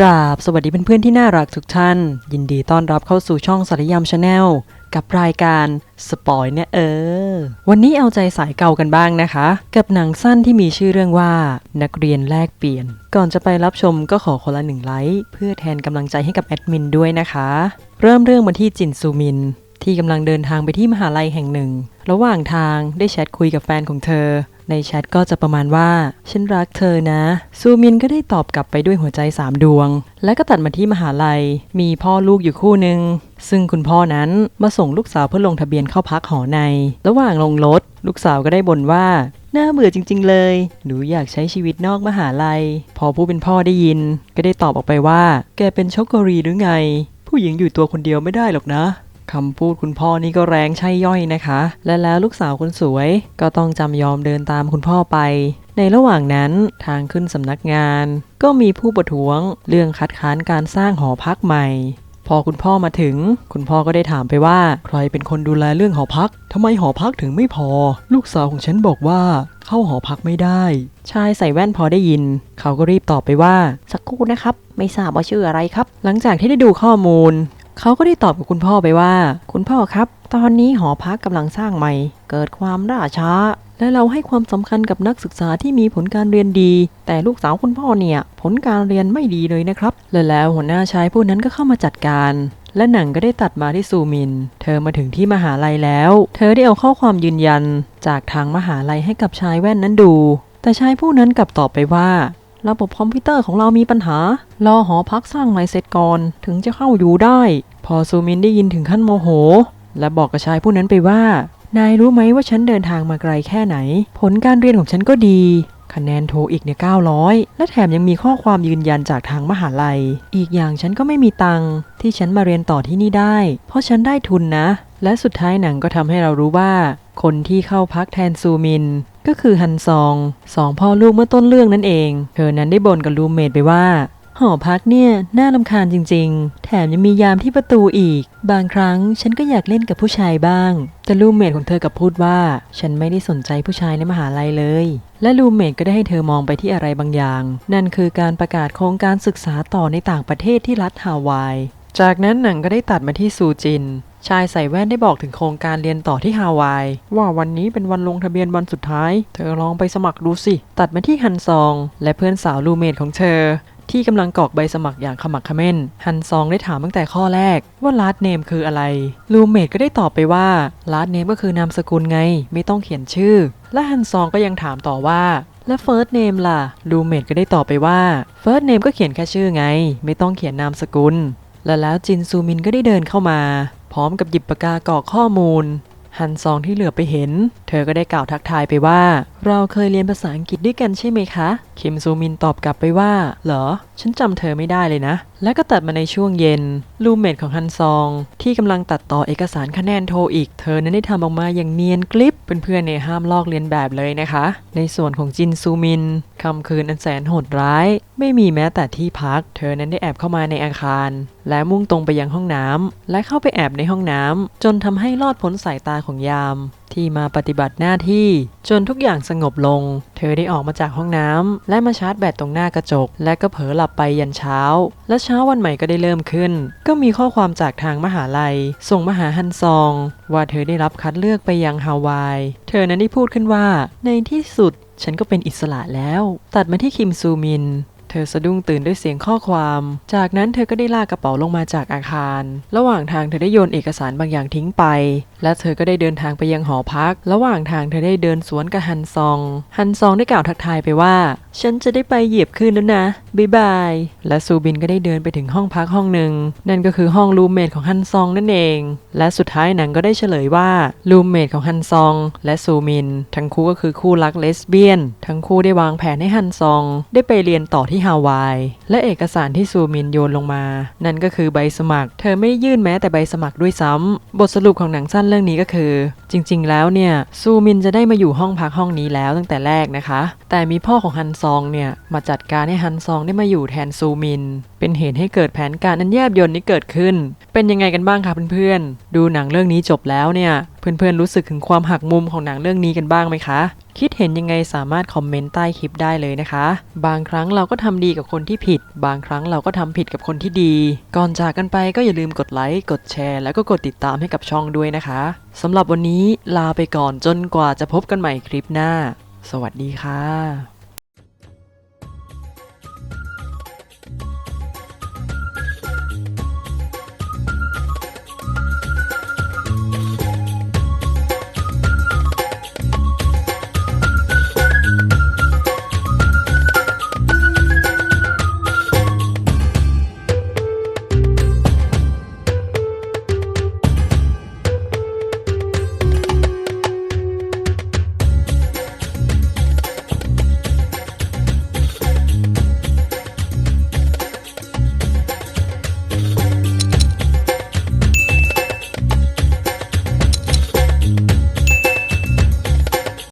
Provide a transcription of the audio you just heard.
กราบ สวัสดีเพื่อนๆที่น่ารักทุกท่าน ยินดีต้อนรับเข้าสู่ช่องสารยามชาแนลกับรายการสปอยเนี่ยเออ วันนี้เอาใจสายเก่ากันบ้างนะคะ กับหนังสั้นที่มีชื่อเรื่องว่า นักเรียนแลกเปลี่ยน ก่อนจะไปรับชมก็ขอคนละหนึ่งไลค์เพื่อแทนกำลังใจให้กับแอดมินด้วยนะคะ เริ่มเรื่องมาที่จินซูมิน ที่กำลังเดินทางไปที่มหาลัยแห่งหนึ่ง ระหว่างทางได้แชทคุยกับแฟนของเธอ ในแชทก็จะประมาณว่า ฉันรักเธอนะ ซูมินก็ได้ตอบกลับไปด้วยหัวใจสามดวง และก็ตัดมาที่มหาลัย มีพ่อลูกอยู่คู่หนึ่งซึ่งคุณพ่อนั้นมาส่งลูกสาวเพื่อลงทะเบียนเข้าพักหอใน ระหว่างลงรถ ลูกสาวก็ได้บ่นว่าน่าเบื่อจริง ๆ เลย หนูอยากใช้ชีวิตนอกมหาลัย พอผู้เป็นพ่อได้ยิน ก็ได้ตอบออกไปว่า แกเป็นช็อกโกรีหรือไง ผู้หญิงอยู่ตัวคนเดียวไม่ได้หรอกนะ คำพูดคุณพ่อนี่ก็แรงใช่ย่อยนะคะ และแล้วลูกสาวคนสวยก็ต้องจำยอมเดินตามคุณพ่อไป ในระหว่างนั้นทางขึ้นสำนักงาน ก็มีผู้ประท้วงเรื่องคัดค้านการสร้างหอพักใหม่ พอคุณพ่อมาถึง คุณพ่อก็ได้ถามไปว่า ใครเป็นคนดูแลเรื่องหอพักทำไมหอพักถึงไม่พอ ลูกสาวของฉันบอกว่าเข้าหอพักไม่ได้ ชายใส่แว่นพอได้ยิน เขาก็รีบตอบไปว่า สักครู่นะครับ ไม่ทราบว่าชื่ออะไรครับ หลังจากที่ได้ดูข้อมูล เขาก็ได้ตอบกับคุณพ่อไปว่า คุณพ่อครับ ตอนนี้หอพักกำลังสร้างใหม่ เกิดความล่าช้า และเราให้ความสำคัญกับนักศึกษาที่มีผลการเรียนดี แต่ลูกสาวคุณพ่อเนี่ย ผลการเรียนไม่ดีเลยนะครับและแล้วหัวหน้าชายผู้นั้นก็เข้ามาจัดการและหนังก็ได้ตัดมาที่ซูมิน เธอมาถึงที่มหาลัยแล้ว เธอได้เอาข้อความยืนยัน จากทางมหาลัยให้กับชายแว่นนั้นดู แต่ชายผู้นั้นกลับตอบไปว่า ระบบคอมพิวเตอร์ของเรามีปัญหา รอหอพักสร้างใหม่เสร็จก่อน ถึงจะเข้าอยู่ได้ อซูมินได้ยินถึงขั้นโมโห และบอกกับชายผู้นั้นไปว่า นายรู้ไหมว่าฉันเดินทางมาไกลแค่ไหน ผลการเรียนของฉันก็ดี คะแนนโทอีกเนี่ย900 และแถมยังมีข้อความยืนยันจากทางมหาลัย อีกอย่างฉันก็ไม่มีตังค์ที่ฉันมาเรียนต่อที่นี่ได้ เพราะฉันได้ทุนนะ และสุดท้ายหนังก็ทำให้เรารู้ว่า คนที่เข้าพักแทนซูมินก็คือฮันซองสองพ่อลูกเมื่อต้นเรื่องนั่นเอง เธอนั้นได้บ่นกับรูเมทไปว่า หอพักเนี่ยน่าลำคาญจริง ๆ แถมยังมียามที่ประตูอีก บางครั้งฉันก็อยากเล่นกับผู้ชายบ้าง แต่รูมเมทของเธอกับพูดว่า ฉันไม่ได้สนใจผู้ชายในมหาลัยเลย และรูมเมทก็ได้ให้เธอมองไปที่อะไรบางอย่าง นั่นคือการประกาศโครงการศึกษาต่อในต่างประเทศที่รัฐฮาวาย จากนั้นหนังก็ได้ตัดมาที่ซูจิน ชายใส่แว่นได้บอกถึงโครงการเรียนต่อที่ฮาวาย ว่าวันนี้เป็นวันลงทะเบียนวันสุดท้าย เธอลองไปสมัครดูสิ ตัดมาที่ฮันซอง และเพื่อนสาวรูเมทของเธอ ที่กำลังกรอกใบสมัครอย่างขมักเขม้น ฮันซองได้ถามตั้งแต่ข้อแรกว่าลาสเนมคืออะไร รูเมทก็ได้ตอบไปว่าลาสเนมก็คือนามสกุลไง ไม่ต้องเขียนชื่อ และฮันซองก็ยังถามต่อว่าและเฟิร์สเนมล่ะ รูเมทก็ได้ตอบไปว่าเฟิร์สเนมก็เขียนแค่ชื่อไง ไม่ต้องเขียนนามสกุล และแล้วจินซูมินก็ได้เดินเข้ามา พร้อมกับหยิบปากกากรอกข้อมูล ฮันซองที่เหลือไปเห็น เธอก็ได้กล่าวทักทายไปว่า เราเคยเรียนภาษาอังกฤษด้วยกันใช่ไหมคะ คิมซูมินตอบกลับไปว่า เหรอ ฉันจำเธอไม่ได้เลยนะ และก็ตัดมาในช่วงเย็น รูเมทของฮันซอง ที่กำลังตัดต่อเอกสารคะแนนโทอีก เธอนั้นได้ทำออกมาอย่างเนียนกลิปเพื่อนๆเนี่ยห้ามลอกเลียนแบบเลยนะคะ ในส่วนของจินซูมินคำคืนอันแสนโหดร้าย ไม่มีแม้แต่ที่พัก เธอนั้นได้แอบเข้ามาในอาคาร และมุ่งตรงไปยังห้องน้ำและเข้าไปแอบในห้องน้ำจนทำให้รอดพ้นสายตาของยาม ที่มาปฏิบัติหน้าที่ จนทุกอย่างสงบลง เธอได้ออกมาจากห้องน้ำและมาชาร์จแบตตรงหน้ากระจก และก็เผลอหลับไปยันเช้า และเช้าวันใหม่ก็ได้เริ่มขึ้น ก็มีข้อความจากทางมหาลัย ส่งมาหาฮันซอง ว่าเธอได้รับคัดเลือกไปยังฮาวาย เธอนั้นได้พูดขึ้นว่า ในที่สุดฉันก็เป็นอิสระแล้ว ตัดมาที่คิมซูมิน เธอสะดุ้งตื่นด้วยเสียงข้อความ จากนั้นเธอก็ได้ลากกระเป๋าลงมาจากอาคาร ระหว่างทางเธอได้โยนเอกสารบางอย่างทิ้งไป และเธอก็ได้เดินทางไปยังหอพัก ระหว่างทางเธอได้เดินสวนกับฮันซอง ฮันซองได้กล่าวทักทายไปว่า ฉันจะได้ไปเหยียบคืนแล้วนะบ๊ายบาย และซูบินก็ได้เดินไปถึงห้องพักห้องหนึ่ง นั่นก็คือห้องรูมเมทของฮันซองนั่นเอง และสุดท้ายหนังก็ได้เฉลยว่ารูมเมทของฮันซอง และซูมิน ทั้งคู่ก็คือคู่รักเลสเบี้ยน ทั้งคู่ได้วางแผนให้ฮันซอง ได้ไปเรียนต่อที่ฮาวาย และเอกสารที่ซูมินโยนลงมา นั่นก็คือใบสมัคร เธอไม่ยื่นแม้แต่ใบสมัครด้วยซ้ำบทสรุปของหนังสั้นเรื่องนี้ก็คือ จริงๆ แล้วเนี่ยซูมินจะได้มาอยู่ห้องพักห้องนี้แล้วตั้งแต่แรกนะคะ แต่มีพ่อของฮันซองเนี่ยมาจัดการให้ฮันซองได้มาอยู่แทนซูมิน เป็นเหตุให้เกิดแผนการอันแยบยลนี้เกิดขึ้น เป็นยังไงกันบ้างคะเพื่อนๆ ดูหนังเรื่องนี้จบแล้วเนี่ยเพื่อนๆรู้สึกถึงความหักมุมของหนังเรื่องนี้กันบ้างไหมคะ คิดเห็นยังไงสามารถคอมเมนต์ใต้คลิปได้เลยนะคะ บางครั้งเราก็ทำดีกับคนที่ผิด บางครั้งเราก็ทำผิดกับคนที่ดี ก่อนจากกันไปก็อย่าลืมกดไลค์ กดแชร์ แล้วก็กดติดตามให้กับช่องด้วยนะคะสำหรับวันนี้ลาไปก่อนจนกว่าจะพบกันใหม่คลิปหน้า สวัสดีค่ะ